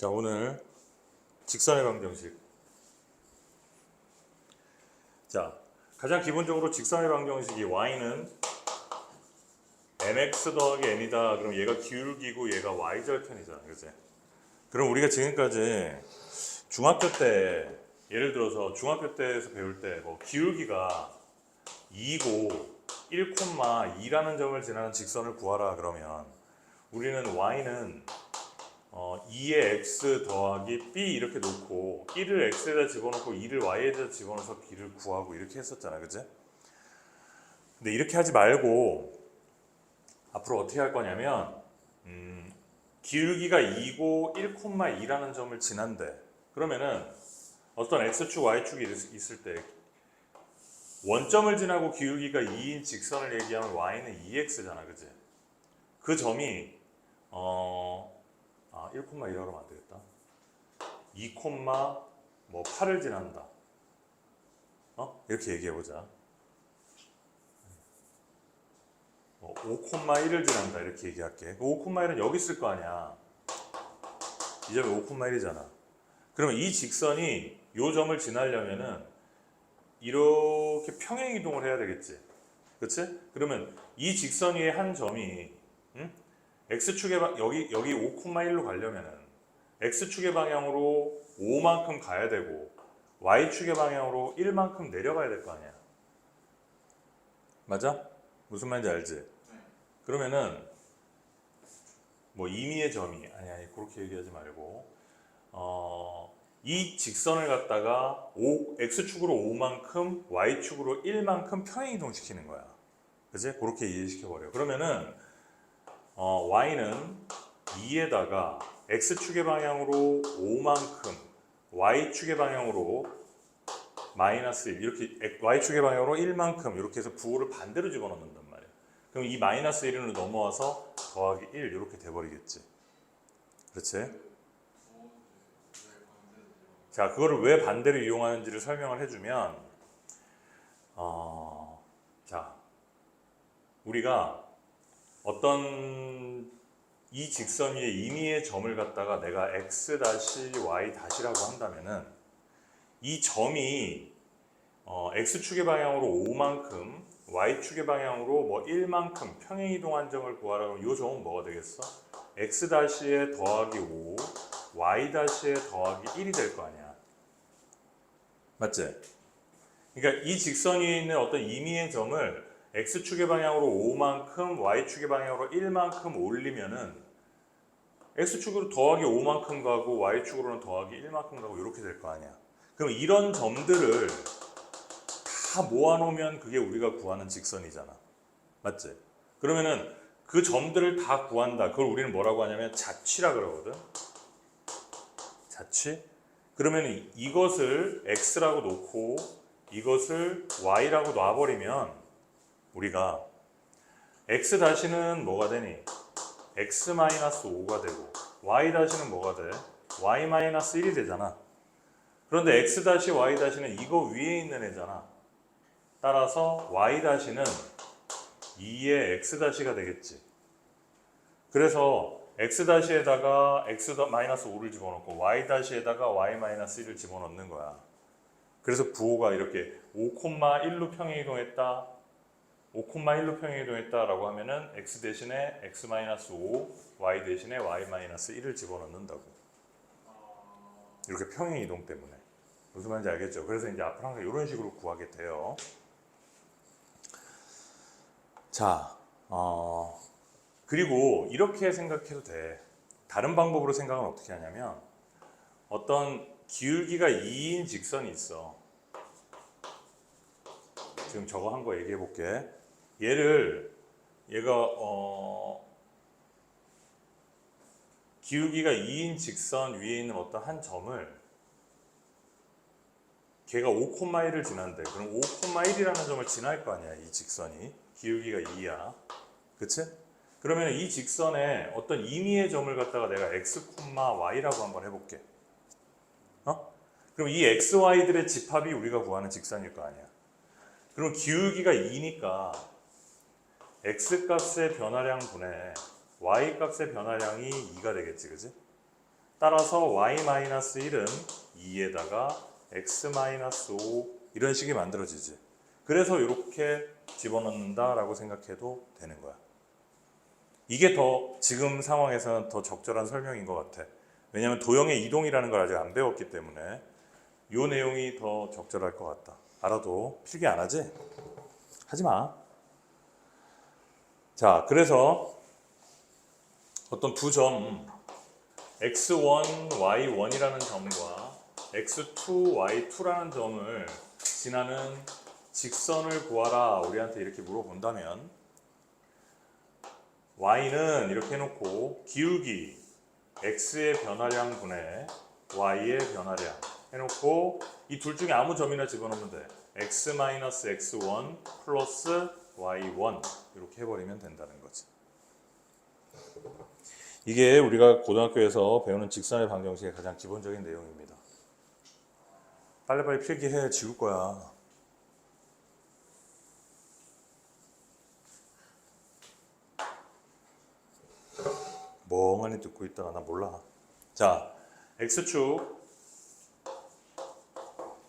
자, 오늘 직선의 방정식. 자, 가장 기본적으로 직선의 방정식이 y는 mx 더하기 n이다. 그럼 얘가 기울기고 얘가 y절편이잖아. 그지? 그럼 우리가 지금까지 중학교 때 예를 들어서 중학교 때에서 배울 때 뭐 기울기가 2고 1,2라는 점을 지나는 직선을 구하라 그러면 우리는 y는 어, 2의 x 더하기 b 이렇게 놓고 1을 x에다 집어넣고 2를 y에다 집어넣어서 b를 구하고 이렇게 했었잖아, 그지? 근데 이렇게 하지 말고 앞으로 어떻게 할 거냐면 음, 기울기가 2고 1,2라는 점을 지난대. 그러면은 어떤 x축, y축이 있- 있을 때 원점을 지나고 기울기가 2인 직선을 얘기하면 y는 2x잖아, 그지? 그 점이 어, 아, 1,2라고 하면 안 되겠다. 2, 뭐 8을 지난다. 어? 이렇게 얘기해 보자. 뭐 5,1을 지난다 이렇게 얘기할게. 5,1은 여기 있을 거 아니야. 이 점이 5,1이잖아. 그러면 이 직선이 요 점을 지나려면은 이렇게 평행 이동을 해야 되겠지. 그렇지? 그러면 이 직선 위에 한 점이 응? X축의 방 여기 여기 5,1로 가려면은 x축의 방향으로 5만큼 가야 되고 y축의 방향으로 1만큼 내려가야 될 거 아니야. 맞아? 무슨 말인지 알지? 그러면은 뭐 임의의 점이 아니 아니 그렇게 얘기하지 말고 어, 이 직선을 갖다가 5, x축으로 5만큼 y축으로 1만큼 평행 이동시키는 거야. 그지? 그렇게 이해시켜 버려. 그러면은 어, y는 2에다가 x축의 방향으로 5만큼 y축의 방향으로 마이너스 1 이렇게 y축의 방향으로 1만큼 이렇게 해서 부호를 반대로 집어넣는단 말이야. 그럼 이 마이너스 1로 넘어와서 더하기 1 이렇게 돼버리겠지. 그렇지? 자, 그거를 왜 반대로 이용하는지를 설명을 해주면, 어, 자, 우리가 어떤 이 직선 위에 임의의 점을 갖다가 내가 x 다시 y 다시라고 한다면은 이 점이 어, x축의 방향으로 5만큼 y축의 방향으로 뭐 1만큼 평행 이동 한 점을 구하라고 하면 이 점은 뭐가 되겠어? x 다시에 더하기 5 y 다시에 더하기 1이 될 거 아니야. 맞지? 그러니까 이 직선 위에 있는 어떤 임의의 점을 x축의 방향으로 5만큼 y축의 방향으로 1만큼 올리면은 x축으로 더하기 5만큼 가고 y축으로는 더하기 1만큼 가고 이렇게 될 거 아니야. 그럼 이런 점들을 다 모아놓으면 그게 우리가 구하는 직선이잖아. 맞지? 그러면은 그 점들을 다 구한다. 그걸 우리는 뭐라고 하냐면 자취라 그러거든. 자취? 그러면 이- 이것을 x라고 놓고 이것을 y라고 놔버리면 우리가 x 다시는 뭐가 되니? x 마이너스 5가 되고 y 다시는 뭐가 돼? y 마이너스 1이 되잖아. 그런데 x 다시 y 다시는 이거 위에 있는 애잖아. 따라서 y 다시는 2의 x 다시가 되겠지. 그래서 x 다시에다가 x 더- 마이너스 5를 집어넣고 y 다시에다가 y 마이너스 1을 집어넣는 거야. 그래서 부호가 이렇게 5,1로 평행 이동했다. 5,1로 평행 이동했다라고 하면은 x 대신에 x 마이너스 5, y 대신에 y 마이너스 1을 집어넣는다고. 이렇게 평행 이동 때문에. 무슨 말인지 알겠죠? 그래서 이제 앞으로 항상 이런 식으로 구하게 돼요. 자, 어, 그리고 이렇게 생각해도 돼. 다른 방법으로 생각은 어떻게 하냐면 어떤 기울기가 2인 직선이 있어. 지금 저거 한 거 얘기해 볼게. 얘를 얘가 어 기울기가 2인 직선 위에 있는 어떤 한 점을 걔가 5,1을 지난대. 그럼 5,1이라는 점을 지날 거 아니야, 이 직선이. 기울기가 2야. 그치? 그러면 이 직선에 어떤 임의의 점을 갖다가 내가 x, y라고 한번 해볼게. 어? 그럼 이 x, y들의 집합이 우리가 구하는 직선일 거 아니야. 그럼 기울기가 2니까 x 값의 변화량 분의 y 값의 변화량이 2가 되겠지, 그지? 따라서 y-1은 2에다가 x-5 이런 식이 만들어지지. 그래서 이렇게 집어넣는다라고 생각해도 되는 거야. 이게 더 지금 상황에서는 더 적절한 설명인 것 같아. 왜냐하면 도형의 이동이라는 걸 아직 안 배웠기 때문에 이 내용이 더 적절할 것 같다. 알아도 필기 안 하지? 하지 마. 자, 그래서 어떤 두 점, x1, y1이라는 점과 x2, y2라는 점을 지나는 직선을 구하라 우리한테 이렇게 물어본다면 y는 이렇게 해놓고 기울기 x의 변화량 분의 y의 변화량 해놓고 이 둘 중에 아무 점이나 집어넣으면 돼. x-x1 플러스 y1 이렇게 해버리면 된다는 거지 이게 우리가 고등학교에서 배우는 직선의 방정식의 가장 기본적인 내용입니다 빨리빨리 필기해 지울 거야 멍하니 듣고 있다가 나 몰라. 자, x축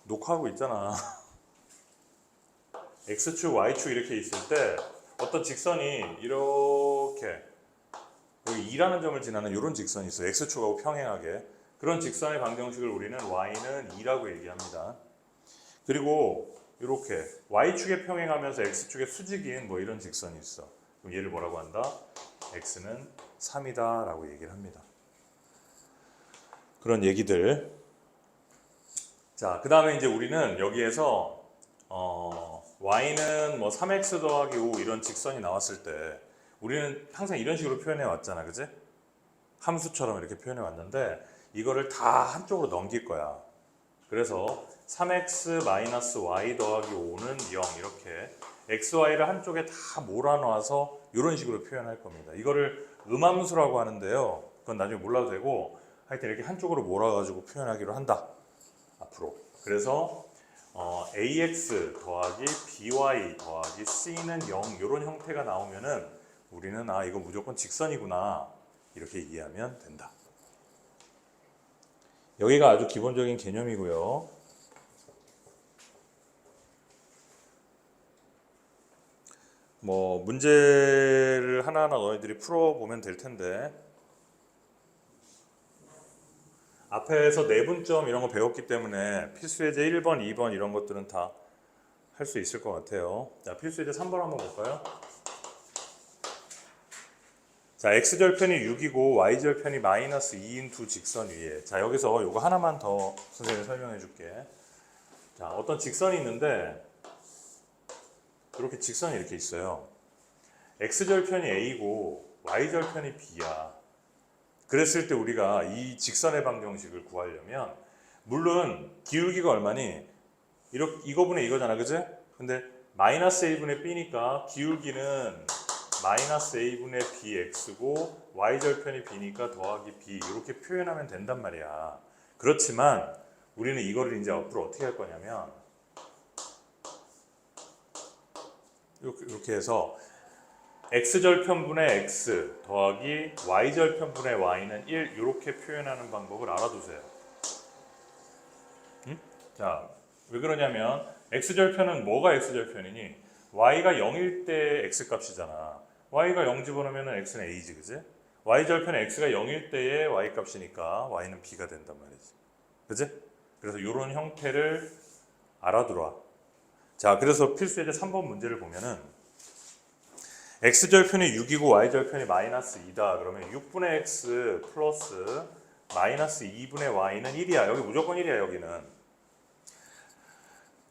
녹화하고 있잖아. x축, y축 이렇게 있을 때 어떤 직선이 이렇게 여기 2라는 점을 지나는 이런 직선이 있어. 요 x축하고 평행하게. 그런 직선의 방정식을 우리는 y는 2라고 얘기합니다. 그리고 이렇게 y축에 평행하면서 x축에 수직인 뭐 이런 직선이 있어. 그럼 얘를 뭐라고 한다? x는 3이다 라고 얘기를 합니다. 그런 얘기들. 자, 그 다음에 이제 우리는 여기에서 어, y는 뭐 3x 더하기 5 이런 직선이 나왔을 때 우리는 항상 이런 식으로 표현해 왔잖아. 그지? 함수처럼 이렇게 표현해 왔는데 이거를 다 한쪽으로 넘길 거야. 그래서 3x 마이너스 y 더하기 5는 0 이렇게 x, y를 한쪽에 다 몰아넣어서 이런 식으로 표현할 겁니다. 이거를 음함수라고 하는데요. 그건 나중에 몰라도 되고 하여튼 이렇게 한쪽으로 몰아가지고 표현하기로 한다. 앞으로. 그래서 어, ax 더하기 by 더하기 c는 0 이런 형태가 나오면은 우리는 아 이거 무조건 직선이구나 이렇게 이해하면 된다. 여기가 아주 기본적인 개념이고요. 뭐 문제를 하나하나 너희들이 풀어보면 될 텐데 앞에서 내분점 이런 거 배웠기 때문에 필수 예제 1번, 2번 이런 것들은 다 할 수 있을 것 같아요. 자, 필수 예제 3번 한번 볼까요? 자, x절편이 6이고 y절편이 마이너스 2인 두 직선 위에 자, 여기서 요거 하나만 더 선생님이 설명해 줄게. 자, 어떤 직선이 있는데 이렇게 직선이 이렇게 있어요. x절편이 a고 y절편이 b야. 그랬을 때 우리가 이 직선의 방정식을 구하려면 물론 기울기가 얼마니? 이렇게 이거분의 이거잖아, 그지? 근데 마이너스 a분의 b니까 기울기는 마이너스 a분의 bx고 y절편이 b니까 더하기 b 이렇게 표현하면 된단 말이야. 그렇지만 우리는 이거를 이제 앞으로 어떻게 할 거냐면 이렇게, 해서 x절편분의 x 더하기 y절편분의 y는 1 이렇게 표현하는 방법을 알아두세요. 음? 자, 왜 그러냐면 x절편은 뭐가 x절편이니? y가 0일 때 x값이잖아. y가 0 집어넣으면 x는 a지, 그지? y절편 x가 0일 때의 y 값이니까 y는 b가 된단 말이지. 그지? 그래서 이런 형태를 알아두라. 자, 그래서 필수 예제 3번 문제를 보면은 x절편이 6이고 y절편이 마이너스 2다. 그러면 6분의 x 플러스 마이너스 2분의 y는 1이야. 여기 무조건 1이야, 여기는.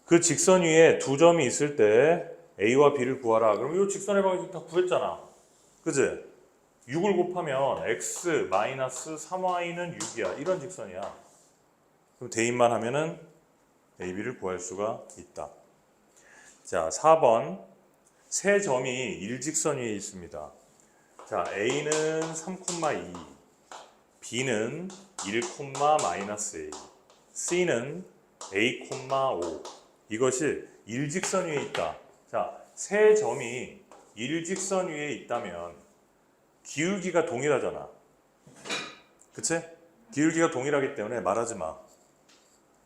그 직선 위에 두 점이 있을 때 a와 b를 구하라. 그럼 이 직선의 방식 다 구했잖아. 그지? 6을 곱하면 x 마이너스 3y는 6이야. 이런 직선이야. 그럼 대입만 하면은 a, b를 구할 수가 있다. 자, 4번. 세 점이 일직선 위에 있습니다. 자, A는 3,2, B는 1, 마이너스 A, C는 A, 5. 이것이 일직선 위에 있다. 자, 세 점이 일직선 위에 있다면 기울기가 동일하잖아. 그치? 기울기가 동일하기 때문에 말하지 마.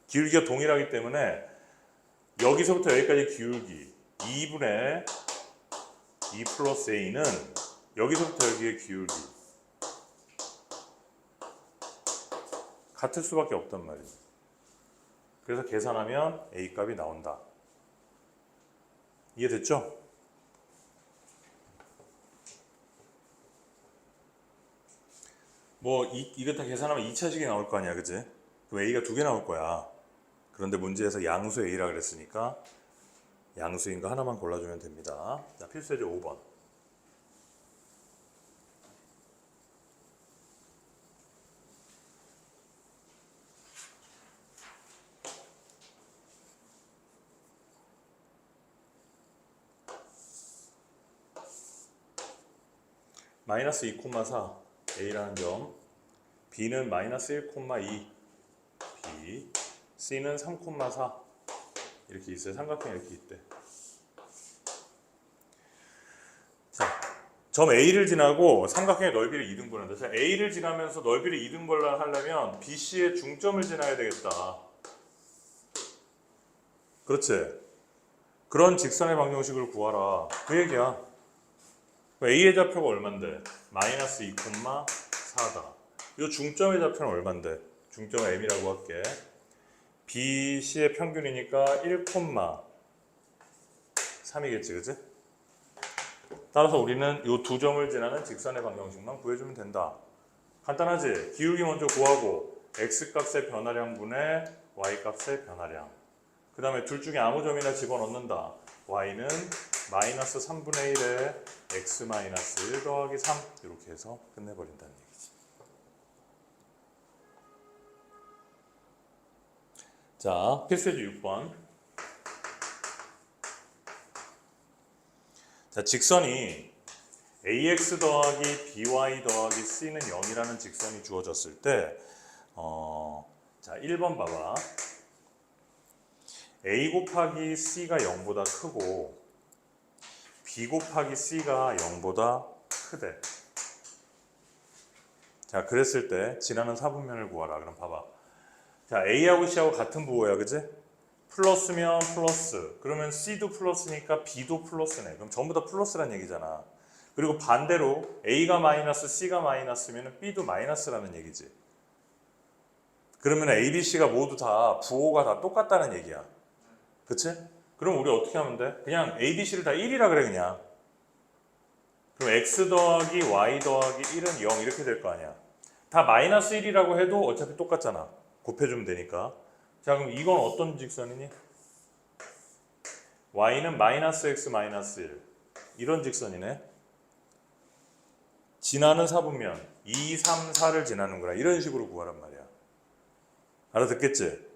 기울기가 동일하기 때문에 여기서부터 여기까지 기울기 2분의 2 플러스 a는 여기서부터 여기의 기울기 같을 수밖에 없단 말이에요. 그래서 계산하면 a 값이 나온다. 이해됐죠? 뭐 이, 이거 다 계산하면 2차식이 나올 거 아니야, 그지? 그럼 a가 두 개 나올 거야. 그런데 문제에서 양수 a라 그랬으니까 양수인 거 하나만 골라주면 됩니다. 자, 필수 예제 5번. 마이너스 2,4 a라는 점 b는 마이너스 1,2 b c는 3,4 이렇게 있어요. 삼각형 이렇게 있대. 자, 점 A를 지나고 삼각형의 넓이를 2등분한다. 자, A를 지나면서 넓이를 2등분을 하려면 BC의 중점을 지나야 되겠다. 그렇지? 그런 직선의 방정식을 구하라. 그 얘기야. A의 좌표가 얼만데? 마이너스 2,4다. 이 중점의 좌표는 얼만데? 중점 M이라고 할게. BC의 평균이니까 1,3이겠지, 그지? 따라서 우리는 이 두 점을 지나는 직선의 방정식만 구해주면 된다. 간단하지? 기울기 먼저 구하고 x 값의 변화량분의 y 값의 변화량. 그 다음에 둘 중에 아무 점이나 집어넣는다. y는 마이너스 3분의 1에 x 마이너스 1 더하기 3 이렇게 해서 끝내버린다는 얘기지. 자, 필수예제 6번. 자, 직선이 ax 더하기 by 더하기 c는 0이라는 직선이 주어졌을 때, 어, 자, 1번 봐봐. a 곱하기 c가 0보다 크고, b 곱하기 c가 0보다 크대. 자, 그랬을 때 지나는 사분면을 구하라. 그럼 봐봐. 자, A하고 C하고 같은 부호야, 그지? 플러스면 플러스. 그러면 C도 플러스니까 B도 플러스네. 그럼 전부 다 플러스란 얘기잖아. 그리고 반대로 A가 마이너스, C가 마이너스면 B도 마이너스라는 얘기지. 그러면 A, B, C가 모두 다 부호가 다 똑같다는 얘기야. 그치? 그럼 우리 어떻게 하면 돼? 그냥 A, B, C를 다 1이라 그래, 그냥. 그럼 X 더하기 Y 더하기 1은 0 이렇게 될 거 아니야. 다 마이너스 1이라고 해도 어차피 똑같잖아. 곱해주면 되니까. 자, 그럼 이건 어떤 직선이니? y는 마이너스 x 마이너스 1. 이런 직선이네. 지나는 사분면 2, 3, 4를 지나는구나. 이런 식으로 구하란 말이야. 알아듣겠지?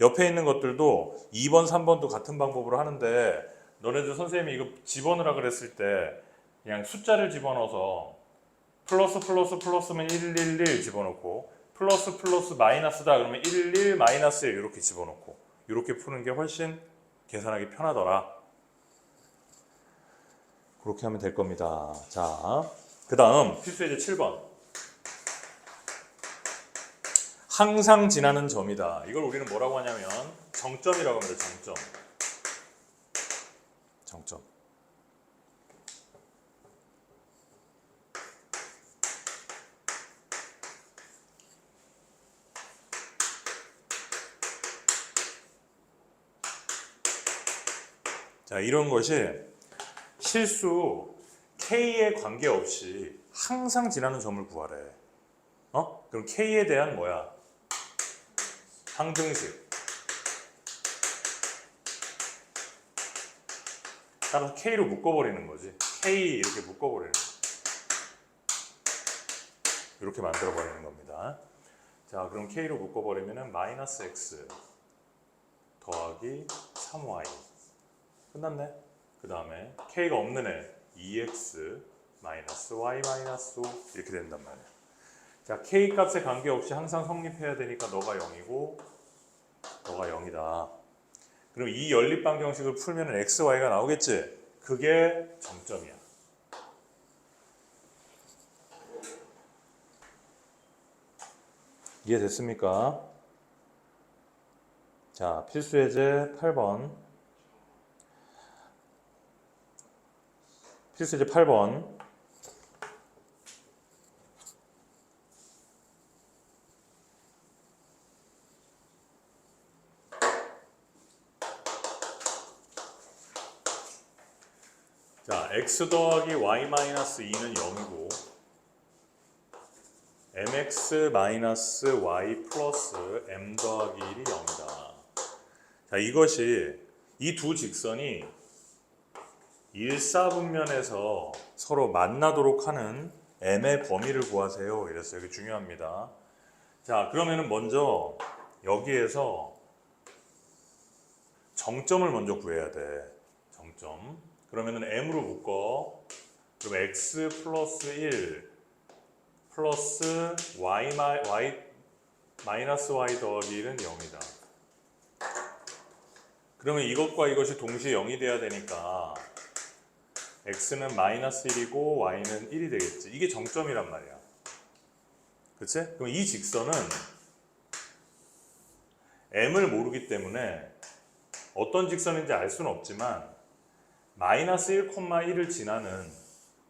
옆에 있는 것들도 2번, 3번도 같은 방법으로 하는데 너네들 선생님이 이거 집어넣으라 그랬을 때 그냥 숫자를 집어넣어서 플러스 플러스 플러스면 111 집어넣고 플러스 플러스 마이너스다 그러면 1, 1 마이너스 1 이렇게 집어넣고 이렇게 푸는 게 훨씬 계산하기 편하더라. 그렇게 하면 될 겁니다. 자, 그 다음 필수 예제 7번. 항상 지나는 점이다. 이걸 우리는 뭐라고 하냐면 정점이라고 합니다. 정점. 정점. 자, 이런 것이 실수 K에 관계없이 항상 지나는 점을 구하래. 어? 그럼 K에 대한 뭐야? 항등식. 따라서 K로 묶어버리는 거지. K 이렇게 묶어버리는 거. 이렇게 만들어버리는 겁니다. 자, 그럼 K로 묶어버리면 마이너스 X 더하기 3Y 끝났네. 그 다음에 k가 없는 애 2x 마이너스 y 마이너스 5 이렇게 된단 말이야. 자 k 값에 관계없이 항상 성립해야 되니까 너가 0이고 너가 0이다. 그럼 이 연립 방정식을 풀면 x, y가 나오겠지? 그게 정점이야. 이해됐습니까? 자, 필수 예제 8번. 필수 예제 8번. 자, x 더하기 y 마이너스 2는 0이고 mx 마이너스 y 플러스 m 더하기 1이 0이다. 자, 이것이 이 두 직선이 일사분면에서 서로 만나도록 하는 m의 범위를 구하세요. 이랬어요. 이게 중요합니다. 자, 그러면은 먼저 여기에서 정점을 먼저 구해야 돼. 정점. 그러면은 m으로 묶어. 그럼 x 플러스 1 플러스 y, 마, y 마이너스 y 더하기 1은 0이다. 그러면 이것과 이것이 동시에 0이 돼야 되니까 x는 마이너스 1이고 y는 1이 되겠지. 이게 정점이란 말이야. 그치? 그럼 이 직선은 m을 모르기 때문에 어떤 직선인지 알 수는 없지만 마이너스 1,1을 지나는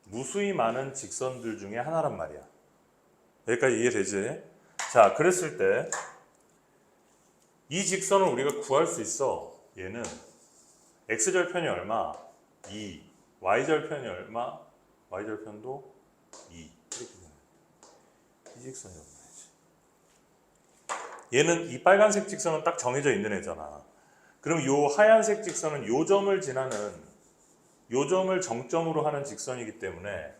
무수히 많은 직선들 중에 하나란 말이야. 여기까지 이해되지? 자, 그랬을 때 이 직선을 우리가 구할 수 있어. 얘는 x절편이 얼마? 2. Y절편이 얼마? y절편도 2. 이렇게 이 직선이 얼마지? 얘는 이 빨간색 직선은 딱 정해져 있는 애잖아. 그럼 요 하얀색 직선은 요 점을 지나는 요 점을 정점으로 하는 직선이기 때문에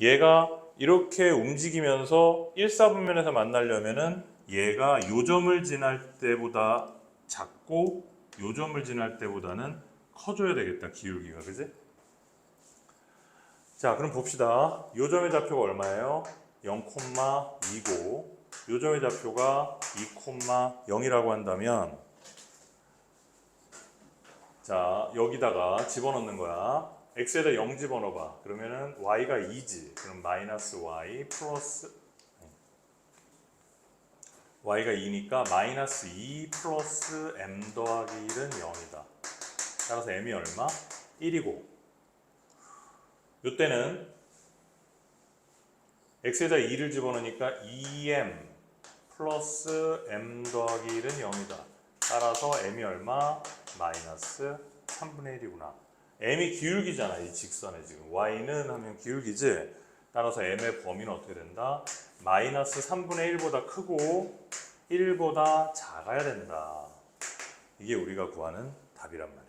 얘가 이렇게 움직이면서 1사분면에서 만나려면은 얘가 요 점을 지날 때보다 작고 요 점을 지날 때보다는 커져야 되겠다 기울기가 그지? 자 그럼 봅시다. 요 점의 좌표가 얼마예요? 0,2고 요 점의 좌표가 2,0이라고 한다면 자 여기다가 집어넣는 거야. x에다 0 집어넣어봐. 그러면은 y가 2지. 그럼 마이너스 y 플러스 y가 2니까 마이너스 2 플러스 m 더하기 1은 0이다. 따라서 m이 얼마? 1이고 요때는 x에다 2를 집어넣으니까 2m 플러스 m 더하기 1은 0이다 따라서 m이 얼마? 마이너스 3분의 1이구나. m이 기울기잖아, 이 직선에 지금. y는 하면 기울기지. 따라서 m의 범위는 어떻게 된다? 마이너스 3분의 1보다 크고 1보다 작아야 된다. 이게 우리가 구하는 답이란 말이야.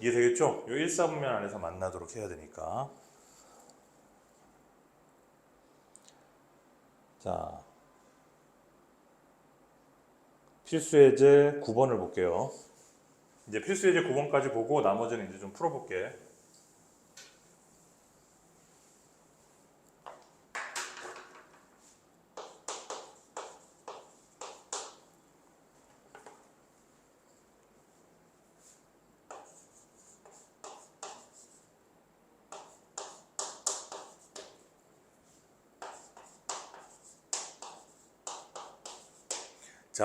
이해되겠죠? 요 1사분면 안에서 만나도록 해야 되니까. 자, 필수 예제 9번을 볼게요. 이제 필수 예제 9번까지 보고 나머지는 이제 좀 풀어볼게.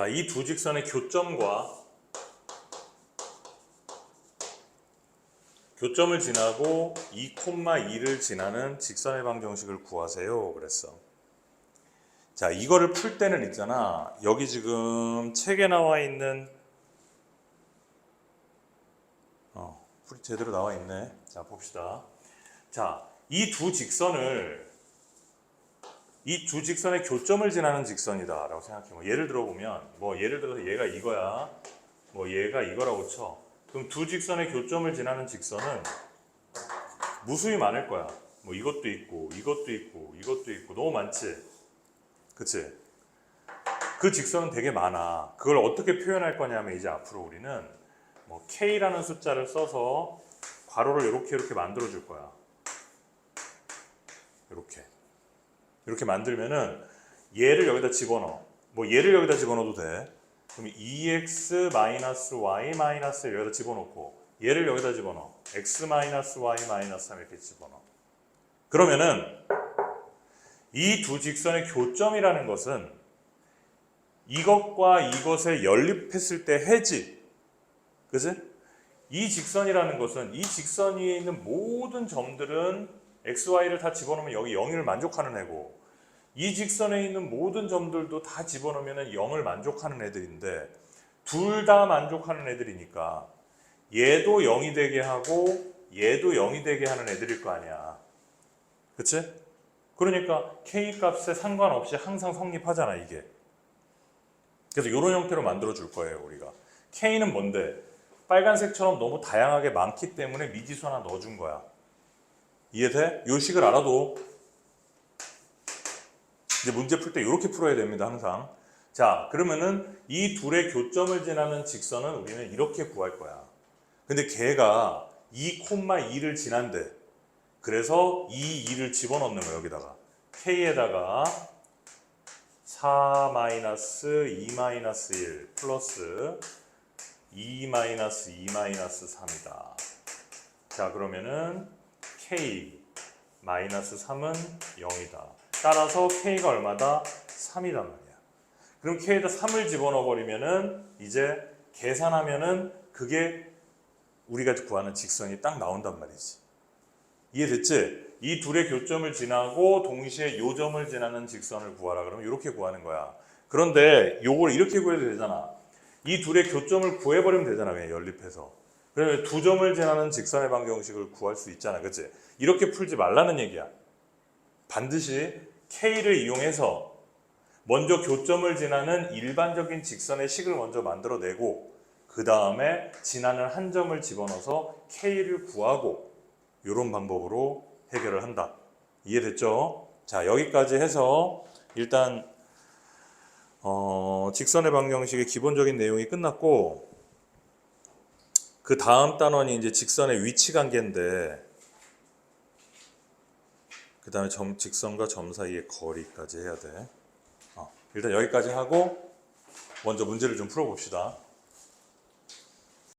자, 이 두 직선의 교점과 교점을 지나고 2,2를 지나는 직선의 방정식을 구하세요. 그랬어. 자, 이거를 풀 때는 있잖아. 여기 지금 책에 나와 있는 어, 풀이 제대로 나와 있네. 자, 봅시다. 자, 이 두 직선을 이 두 직선의 교점을 지나는 직선이다라고 생각해. 뭐 예를 들어 보면 뭐 예를 들어서 얘가 이거야. 뭐 얘가 이거라고 쳐. 그럼 두 직선의 교점을 지나는 직선은 무수히 많을 거야. 뭐 이것도 있고 이것도 있고 이것도 있고 너무 많지. 그치? 그 직선은 되게 많아. 그걸 어떻게 표현할 거냐면 이제 앞으로 우리는 뭐 k라는 숫자를 써서 괄호를 이렇게 이렇게 만들어 줄 거야. 이렇게. 이렇게 만들면은 얘를 여기다 집어넣어. 뭐 얘를 여기다 집어넣어도 돼. 그럼 2x 마이너스 y 마이너스 여기다 집어넣고 얘를 여기다 집어넣어. x 마이너스 y 마이너스 3 이렇게 집어넣어. 그러면은 이 두 직선의 교점이라는 것은 이것과 이것을 연립했을 때 해지. 그지? 이 직선이라는 것은 이 직선 위에 있는 모든 점들은 x, y를 다 집어넣으면 여기 0을 만족하는 애고 이 직선에 있는 모든 점들도 다 집어넣으면 0을 만족하는 애들인데 둘 다 만족하는 애들이니까 얘도 0이 되게 하고 얘도 0이 되게 하는 애들일 거 아니야. 그치? 그러니까 k 값에 상관없이 항상 성립하잖아 이게. 그래서 이런 형태로 만들어 줄 거예요 우리가. k는 뭔데? 빨간색처럼 너무 다양하게 많기 때문에 미지수 하나 넣어준 거야. 이해돼? 요 식을 알아도 이제 문제 풀 때 이렇게 풀어야 됩니다 항상. 자 그러면은 이 둘의 교점을 지나는 직선은 우리는 이렇게 구할 거야. 근데 걔가 2,2를 지난대. 그래서 이 2를 집어넣는 거야 여기다가. k에다가 4 마이너스 2 마이너스 1 플러스 2 마이너스 2 마이너스 3이다. 자 그러면은 k 마이너스 3은 0이다. 따라서 k가 얼마다? 3이단 말이야. 그럼 k에다 3을 집어넣어 버리면은 이제 계산하면은 그게 우리가 구하는 직선이 딱 나온단 말이지. 이해됐지? 이 둘의 교점을 지나고 동시에 요 점을 지나는 직선을 구하라 그러면 이렇게 구하는 거야. 그런데 요걸 이렇게 구해도 되잖아. 이 둘의 교점을 구해버리면 되잖아. 그냥 연립해서. 그러면 두 점을 지나는 직선의 방정식을 구할 수 있잖아. 그치? 이렇게 풀지 말라는 얘기야. 반드시 K를 이용해서 먼저 교점을 지나는 일반적인 직선의 식을 먼저 만들어내고 그 다음에 지나는 한 점을 집어넣어서 K를 구하고 이런 방법으로 해결을 한다. 이해됐죠? 자 여기까지 해서 일단 어, 직선의 방정식의 기본적인 내용이 끝났고 그 다음 단원이 이제 직선의 위치 관계인데 그 다음에 점, 직선과 점 사이의 거리까지 해야 돼. 어, 일단 여기까지 하고 먼저 문제를 좀 풀어봅시다.